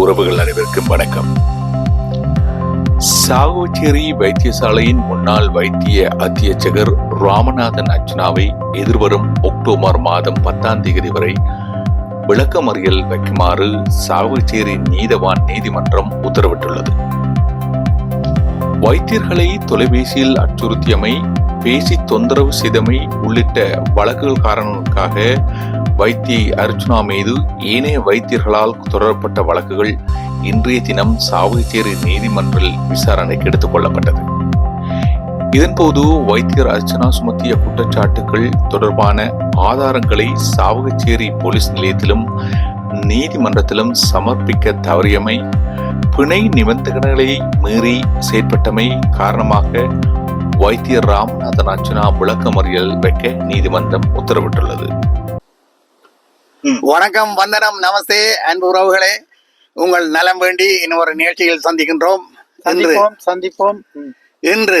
உறவுகள் அனைவருக்கும் வணக்கம். சாகுச்சேரி வைத்தியசாலையின் முன்னாள் வைத்திய அத்தியட்சகர் ராமநாதன் அர்ச்சனாவை எதிர்வரும் அக்டோபர் மாதம் பத்தாம் தேதி வரை விளக்கமறியல் வைக்குமாறு சாகுச்சேரி நீதவான் நீதிமன்றம் உத்தரவிட்டுள்ளது. வைத்தியர்களை தொலைபேசியில் அச்சுறுத்தியமை பேசி தொந்தரவு செய்தமை உள்ளிட்ட வழக்குகள் காரணங்களுக்காக வைத்திய அர்ச்சுனா மீது ஏனைய வைத்தியர்களால் தொடரப்பட்ட வழக்குகள் இன்றைய தினம் சாவகச்சேரி நீதிமன்றில் விசாரணைக்கு எடுத்துக் கொள்ளப்பட்டது. இதன்போது வைத்தியர் அர்ச்சனா சுமத்திய குற்றச்சாட்டுகள் தொடர்பான ஆதாரங்களை சாவகச்சேரி போலீஸ் நிலையத்திலும் நீதிமன்றத்திலும் சமர்ப்பிக்க தவறியமை பிணை நிபந்தனைகளை மீறி செயற்பட்டமை காரணமாக வைத்தியர் ராமநாதன் அர்ச்சனா விளக்கமறியல் வைக்க நீதிமன்றம் உத்தரவிட்டுள்ளது. வணக்கம் வந்தனம் நமஸ்தே அன்பு உறவுகளே. உங்கள் நலம் வேண்டி இன்னொரு நிகழ்ச்சியில் சந்திக்கின்றோம். சந்திப்போம் சந்திப்போம். இன்று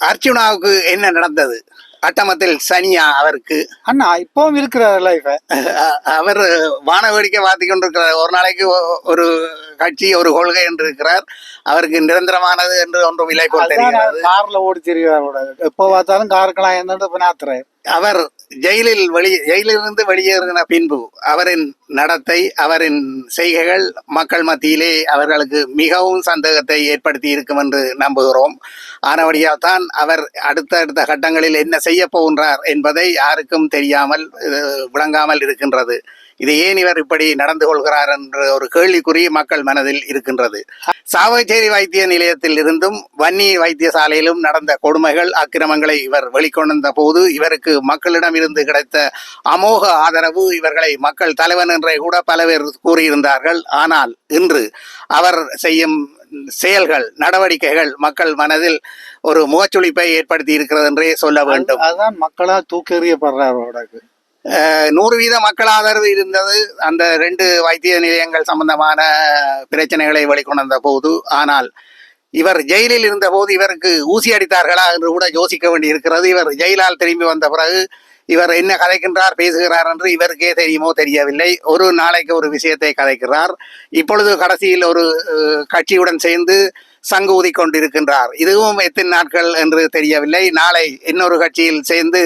அர்ச்சுனாவுக்கு என்ன நடந்தது? அட்டமத்தில் சனியா அவருக்கு? அண்ணா இப்பவும் இருக்கிற லைஃப் அவர் வான வேடிக்கை பார்த்து கொண்டிருக்கிறார். ஒரு நாளைக்கு ஒரு கட்சி ஒரு கொள்கை என்று இருக்கிறார். அவருக்கு நிரந்தரமானது என்று ஒன்றும் இல்லை போல் தெரிகிறது. கார்ல ஓடி எப்போ பார்த்தாலும் காருக்கெல்லாம் என்னன்னு நாத்துறேன் அவர் ஜெயிலில் வெளி ஜெயிலிலிருந்து வெளியேறின பின்பு அவரின் நடத்தை அவரின் செய்கைகள் மக்கள் மத்தியிலே அவர்களுக்கு மிகவும் சந்தேகத்தை ஏற்படுத்தி இருக்கும் என்று நம்புகிறோம். ஆனபடியால் தான் அவர் அடுத்த அடுத்த கட்டங்களில் என்ன செய்ய போகின்றார் என்பதை யாருக்கும் தெரியாமல் விளங்காமல் இருக்கின்றது. இது ஏன் இவர் இப்படி நடந்து கொள்கிறார் என்ற ஒரு கேள்விக்குறி மக்கள் மனதில் இருக்கின்றது. சாவகச்சேரி வைத்திய நிலையத்தில் இருந்தும் வன்னி வைத்தியசாலையிலும் நடந்த கொடுமைகள் அக்கிரமங்களை இவர் வெளிக்கொணர்ந்த போது இவருக்கு மக்களிடம் இருந்து கிடைத்த அமோக ஆதரவு இவர்களை மக்கள் தலைவன் என்றே கூட பல பேர் கூறியிருந்தார்கள். ஆனால் இன்று அவர் செய்யும் செயல்கள் நடவடிக்கைகள் மக்கள் மனதில் ஒரு முகச்சுளிப்பை ஏற்படுத்தி இருக்கிறது என்றே சொல்ல வேண்டும். அதுதான் மக்களால் தூக்கி எறியப்படுறார் அவருக்கு அஹ், நூறு வீத மக்கள் ஆதரவு இருந்தது. அந்த ரெண்டு வைத்திய நிலையங்கள் சம்பந்தமான பிரச்சனைகளை வெளிக்கொணர்ந்த போது ஆனால் இவர் ஜெயிலில் இருந்தபோது இவருக்கு ஊசி அடித்தார்களா என்று கூட யோசிக்க வேண்டி இருக்கிறது. இவர் ஜெயிலால் திரும்பி வந்த பிறகு இவர் என்ன கதைக்கின்றார் பேசுகிறார் என்று இவருக்கே தெரியுமோ தெரியவில்லை. ஒரு நாளைக்கு ஒரு விஷயத்தை கதைக்கிறார். இப்பொழுது கடைசியில் ஒரு கட்சியுடன் சேர்ந்து சங்கு ஊதி கொண்டிருக்கின்றார். இதுவும் எத்தனை நாட்கள் என்று தெரியவில்லை. நாளை இன்னொரு கட்சியில் சேர்ந்து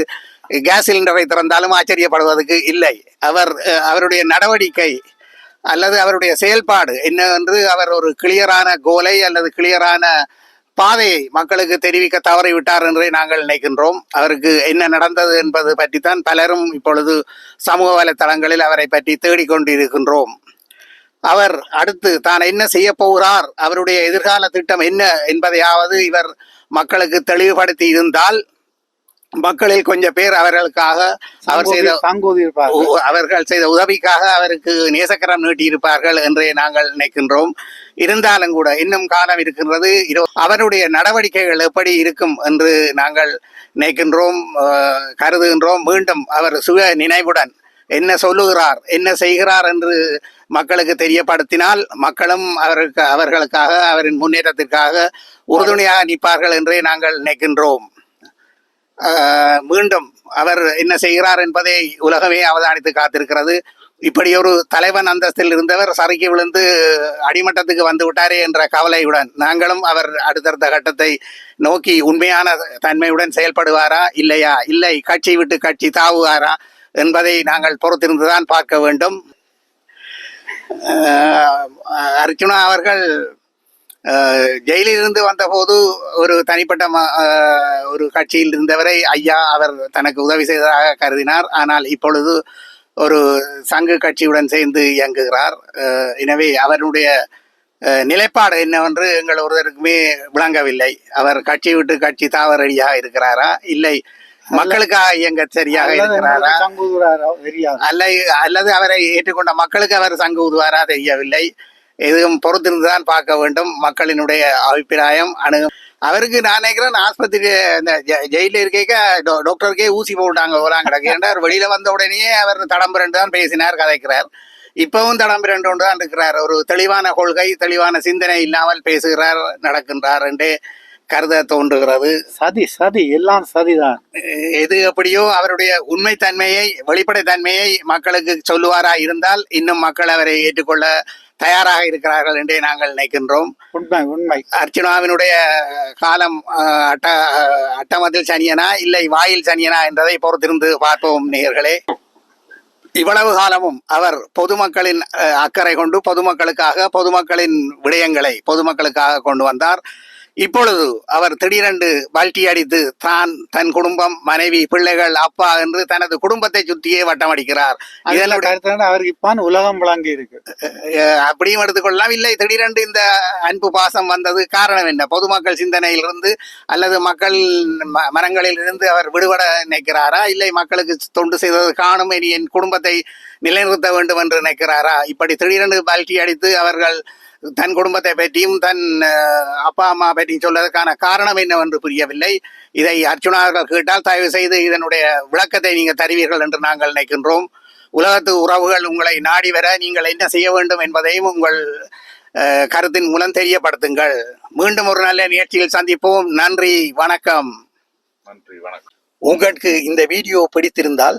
கேஸ் சிலிண்டரை திறந்தாலும் ஆச்சரியப்படுவதற்கு இல்லை. அவர் அவருடைய நடவடிக்கை அல்லது அவருடைய செயல்பாடு என்னவென்று அவர் ஒரு கிளியரான கோலை அல்லது கிளியரான பாதையை மக்களுக்கு தெரிவிக்க தவறிவிட்டார் என்றே நாங்கள் நினைக்கின்றோம். அவருக்கு என்ன நடந்தது என்பது பற்றித்தான் பலரும் இப்பொழுது சமூக வலைத்தளங்களில் அவரை பற்றி தேடிக்கொண்டிருக்கின்றோம். அவர் அடுத்து தான் என்ன செய்ய போகிறார்? அவருடைய எதிர்கால திட்டம் என்ன என்பதையாவது இவர் மக்களுக்கு தெளிவுபடுத்தி இருந்தால் மக்களில் கொஞ்சம் பேர் அவர்களுக்காக அவர் செய்த அவர்கள் செய்த உதவிக்காக அவருக்கு நேசக்கரம் நீட்டியிருப்பார்கள் என்றே நாங்கள் நினைக்கின்றோம். இருந்தாலும் கூட இன்னும் காலம் இருக்கின்றது. இரு- அவருடைய நடவடிக்கைகள் எப்படி இருக்கும் என்று நாங்கள் நினைக்கின்றோம் கருதுகின்றோம். மீண்டும் அவர் சுய நினைவுடன் என்ன சொல்லுகிறார் என்ன செய்கிறார் என்று மக்களுக்கு தெரியப்படுத்தினால் மக்களும் அவருக்கு அவர்களுக்காக அவரின் முன்னேற்றத்திற்காக உறுதுணையாக நிற்பார்கள் என்றே நாங்கள் நினைக்கின்றோம். மீண்டும் அவர் என்ன செய்கிறார் என்பதை உலகமே அவதானித்து காத்திருக்கிறது. இப்படி ஒரு தலைவன் அந்தஸ்தில் இருந்தவர் சறுக்கி விழுந்து அடிமட்டத்துக்கு வந்து விட்டாரே என்ற கவலையுடன் நாங்களும் அவர் அடுத்தடுத்த கட்டத்தை நோக்கி உண்மையான தன்மையுடன் செயல்படுவாரா? இல்லையா? இல்லை. கட்சி விட்டு கட்சி தாவுவாரா? என்பதை நாங்கள் பொறுத்திருந்துதான் பார்க்க வேண்டும். அர்ஜுனா அவர்கள் அஹ், ஜெயிலிலிருந்து வந்தபோது ஒரு தனிப்பட்ட ஒரு கட்சியில் இருந்தவரை ஐயா அவர் தனக்கு உதவி செய்ததாக கருதினார். ஆனால் இப்பொழுது ஒரு சங்கு கட்சியுடன் சேர்ந்து இயங்குகிறார். எனவே அவருடைய நிலைப்பாடு என்னவென்று எங்கள் ஒருவருக்குமே விளங்கவில்லை. அவர் கட்சி விட்டு கட்சி தாவரடியாக இருக்கிறாரா? இல்லை. மக்களுக்காக இயங்க சரியாக இருக்கிறாரா? அல்ல அல்லது அவரை ஏற்றுக்கொண்ட மக்களுக்கு அவர் சங்கு ஊதுவாரா? தெரியவில்லை. எதுவும் பொறுத்திருந்துதான் பார்க்க வேண்டும். மக்களினுடைய அபிப்பிராயம் அணுகும். அவருக்கு நான் நினைக்கிறேன் ஆஸ்பத்திரி இந்த ஜெ- ஜெயில இருக்க டாக்டருக்கே ஊசி போட்டாங்க கிடக்கு. ஏன்டார் வெளியில வந்த உடனேயே அவர் தடம்புரண்டு தான் பேசினார் கதைக்கிறார். இப்பவும் தடம்புரண்டு கொண்டு தான் இருக்கிறார். ஒரு தெளிவான கொள்கை தெளிவான சிந்தனை இல்லாமல் பேசுகிறார் நடக்கின்றார் என்றே கருத தோன்றுகிறது. சதி சதி எல்லாம் சதிதான். எது எப்படியோ அவருடைய உண்மைத்தன்மையை வெளிப்படைத்தன்மையை மக்களுக்கு சொல்லுவாரா இருந்தால் இன்னும் மக்கள் அவரை ஏற்றுக்கொள்ள தயாராக இருக்கிறார்கள் என்றே நாங்கள் நினைக்கின்றோம். உண்மை உண்மை. அர்ச்சுனாவினுடைய காலம் அட்ட அட்டமத்தில் சனியனா இல்லை வாயில் சனியனா என்றதை பொறுத்திருந்து பார்ப்போம் நேயர்களே. இவ்வளவு காலமும் அவர் பொதுமக்களின் அக்கறை கொண்டு பொதுமக்களுக்காக பொதுமக்களின் விடயங்களை பொதுமக்களுக்காக கொண்டு வந்தார். இப்பொழுது அவர் திடீரென்று பல்ட்டி அடித்து தான் தன் குடும்பம் மனைவி பிள்ளைகள் அப்பா என்று தனது குடும்பத்தை சுற்றியே வட்டமடிக்கிறார். இதெல்லாம் அவருக்கு இப்பான் உலகம் விளங்கி இருக்கு. அப்படியும் எடுத்துக்கொள்ளலாம் இல்லை திடீரென்று இந்த அன்பு பாசம் வந்தது காரணம் என்ன? பொதுமக்கள் சிந்தனையிலிருந்து அல்லது மக்கள் ம- மனங்களில் இருந்து அவர் விடுபட நினைக்கிறாரா? இல்லை மக்களுக்கு தொண்டு செய்தது காணும் இனி என் குடும்பத்தை நிலைநிறுத்த வேண்டும் என்று நினைக்கிறாரா? இப்படி திடீரென்று பல்ட்டி அடித்து அவர்கள் தன் குடும்பத்தை பற்றியும் தன் அப்பா அம்மா பற்றி சொல்வதற்கான காரணம் என்னவென்று புரியவில்லை. இதை அர்ச்சுனா அவர்கள் கேட்டால் தயவு செய்து இதனுடைய விளக்கத்தை நீங்கள் தருவீர்கள் என்று நாங்கள் நினைக்கின்றோம். உலகத்து உறவுகள் உங்களை நாடி வர நீங்கள் என்ன செய்ய வேண்டும் என்பதையும் உங்கள் கருத்தின் மூலம் தெரியப்படுத்துங்கள். மீண்டும் ஒரு நல்ல நிகழ்ச்சியில் சந்திப்போம். நன்றி வணக்கம். நன்றி வணக்கம். உங்களுக்கு இந்த வீடியோ பிடித்திருந்தால்